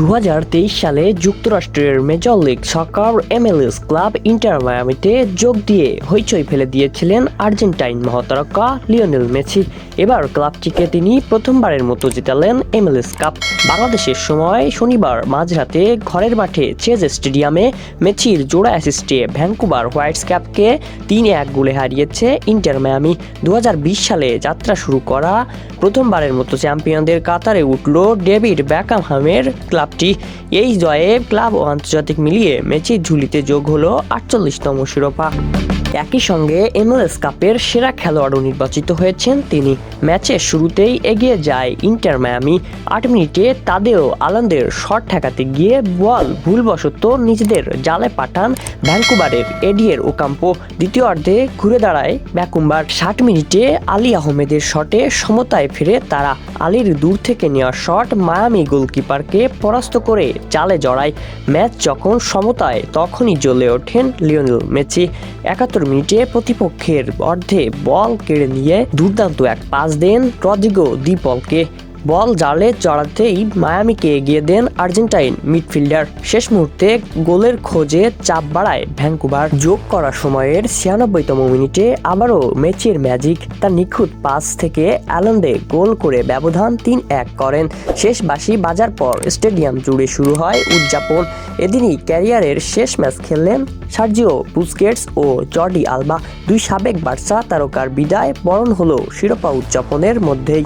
দু হাজার তেইশ সালে যুক্তরাষ্ট্রের major league soccer MLS club Inter মায়ামিতে যোগ দিয়ে হইচই ফেলে দিয়েছিলেন আর্জেন্টাইন মহাতারকা লিওনেল মেসি। এবার ক্লাবটিকে তিনি প্রথমবারের মতো জিতালেন এমএলএস কাপ। বাংলাদেশের সময় শনিবার মাঝরাতে ঘরের মাঠে চেজ স্টেডিয়ামে মেসির জোড়া অ্যাসিস্টে ভ্যাঙ্কুভার হোয়াইটস ক্যাপকে তিন এক গোলে হারিয়েছে ইন্টার মায়ামি। দু হাজার বিশ সালে যাত্রা শুরু করা প্রথমবারের মতো চ্যাম্পিয়নদের কাতারে উঠল ডেভিড ব্যাকামহামের ক্লাবটি। এই জয়ে ক্লাব ও আন্তর্জাতিক মিলিয়ে ম্যাচে ঝুলিতে যোগ হলো আটচল্লিশতম শিরোপা। একই সঙ্গে এমএলএস কাপের সেরা খেলোয়াড়ও নির্বাচিত হয়েছেন তিনি। ম্যাচের শুরুতেই এগিয়ে যায় ইন্টার মায়ামি। আট মিনিটে তাদেও আলান্দের শট ঠেকাতে গিয়ে বল ভুলবশত নিজেদের জালে পাঠান ভ্যাঙ্কুবারের এডিয়ের ওকাম্পো। দ্বিতীয়ার্ধে ঘুরে দাঁড়ায় ব্যাকুম্বার ষাট মিনিটে আলী আহমেদের শটে সমতায় ফিরে তারা আলীর দূর থেকে নেওয়া শট মায়ামি গোলকিপারকে পরাস্ত করে জালে জড়ায়। ম্যাচ যখন সমতায় তখনই জ্বলে ওঠেন লিওনেল মেসি। একাত্তর মিনিটে প্রতিপক্ষের অর্ধে বল কেড়ে নিয়ে দুর্দান্ত এক পাস দেন রদ্রিগো দিপলকে বল জালে চড়াতেই মায়ামিকে এগিয়ে দেন আর্জেন্টাইন মিডফিল্ডার। শেষ মুহূর্তে গোলের খোঁজে চাপ বাড়ায় ভ্যাঙ্কুভার যোগ করা সময়ের ছিয়ানব্বইতম মিনিটে আবারও মেচির ম্যাজিক, তার নিখুঁত পাস থেকে অ্যালন্দে গোল করে ব্যবধান তিন এক করেন। শেষ বাসি বাজার পর স্টেডিয়াম জুড়ে শুরু হয় উদযাপন। এদিনই ক্যারিয়ারের শেষ ম্যাচ খেললেন সার্জিও বুস্কেটস ও জর্ডি আলবা। দুই সাবেক বার্সা তারকার বিদায় বরণ হলো শিরোপা উদযাপনের মধ্যেই।